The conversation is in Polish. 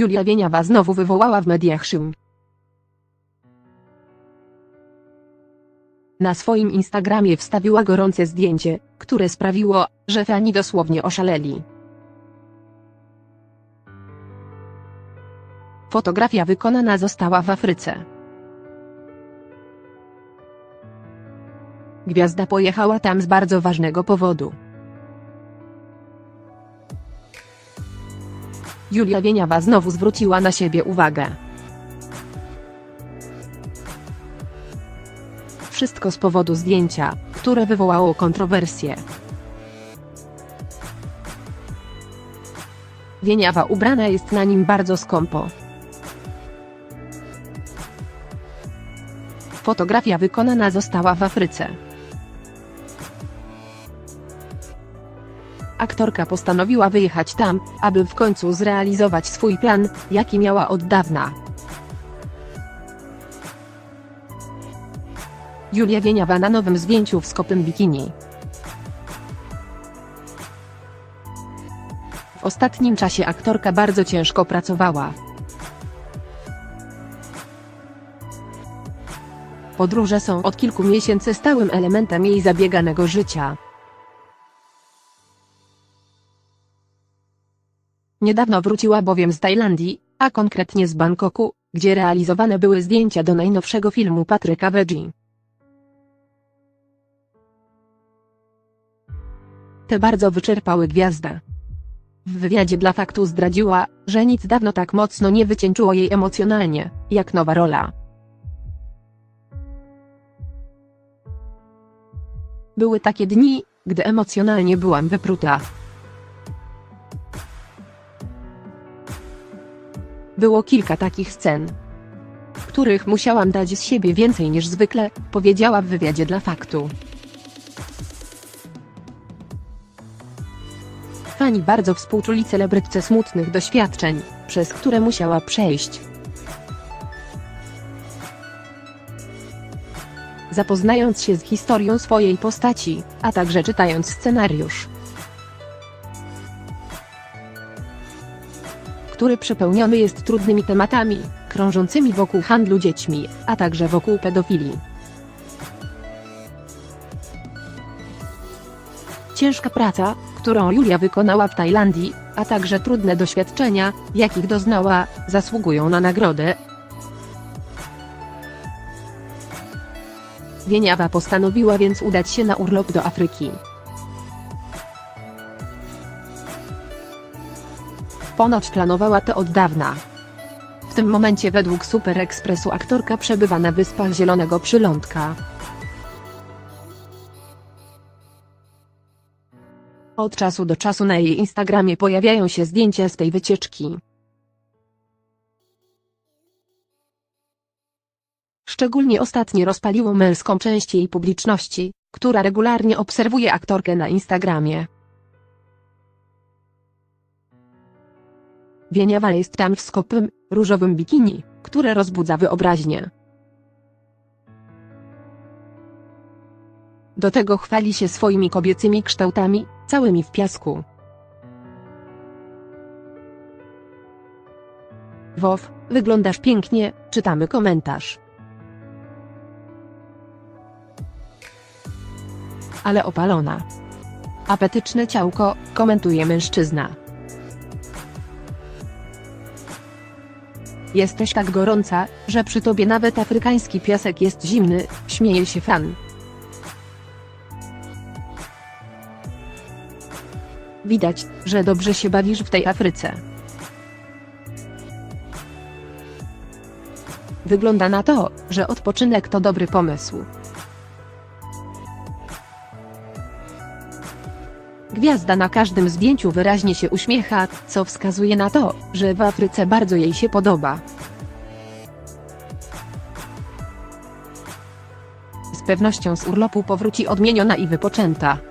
Julia Wieniawa znowu wywołała w mediach szum. Na swoim Instagramie wstawiła gorące zdjęcie, które sprawiło, że fani dosłownie oszaleli. Fotografia wykonana została w Afryce. Gwiazda pojechała tam z bardzo ważnego powodu. Julia Wieniawa znowu zwróciła na siebie uwagę. Wszystko z powodu zdjęcia, które wywołało kontrowersję. Wieniawa ubrana jest na nim bardzo skąpo. Fotografia wykonana została w Afryce. Aktorka postanowiła wyjechać tam, aby w końcu zrealizować swój plan, jaki miała od dawna. Julia Wieniawa na nowym zdjęciu w skopym bikini. W ostatnim czasie aktorka bardzo ciężko pracowała. Podróże są od kilku miesięcy stałym elementem jej zabieganego życia. Niedawno wróciła bowiem z Tajlandii, a konkretnie z Bangkoku, gdzie realizowane były zdjęcia do najnowszego filmu Patryka Veggie. Te bardzo wyczerpały gwiazdę. W wywiadzie dla faktu zdradziła, że nic dawno tak mocno nie wycieńczyło jej emocjonalnie, jak nowa rola. Były takie dni, gdy emocjonalnie byłam wypruta. Było kilka takich scen, w których musiałam dać z siebie więcej niż zwykle, powiedziała w wywiadzie dla faktu. Fani bardzo współczuli celebrytce smutnych doświadczeń, przez które musiała przejść. Zapoznając się z historią swojej postaci, a także czytając scenariusz, który przepełniony jest trudnymi tematami, krążącymi wokół handlu dziećmi, a także wokół pedofilii. Ciężka praca, którą Julia wykonała w Tajlandii, a także trudne doświadczenia, jakich doznała, zasługują na nagrodę. Wieniawa postanowiła więc udać się na urlop do Afryki. Ponoć planowała to od dawna. W tym momencie według Super Expressu aktorka przebywa na wyspach Zielonego Przylądka. Od czasu do czasu na jej Instagramie pojawiają się zdjęcia z tej wycieczki. Szczególnie ostatnie rozpaliło męską część jej publiczności, która regularnie obserwuje aktorkę na Instagramie. Wieniawa jest tam w skopym, różowym bikini, które rozbudza wyobraźnię. Do tego chwali się swoimi kobiecymi kształtami, całymi w piasku. Wow, wyglądasz pięknie, czytamy komentarz. Ale opalona. Apetyczne ciałko, komentuje mężczyzna. Jesteś tak gorąca, że przy tobie nawet afrykański piasek jest zimny, śmieje się fan. Widać, że dobrze się bawisz w tej Afryce. Wygląda na to, że odpoczynek to dobry pomysł. Gwiazda na każdym zdjęciu wyraźnie się uśmiecha, co wskazuje na to, że w Afryce bardzo jej się podoba. Z pewnością z urlopu powróci odmieniona i wypoczęta.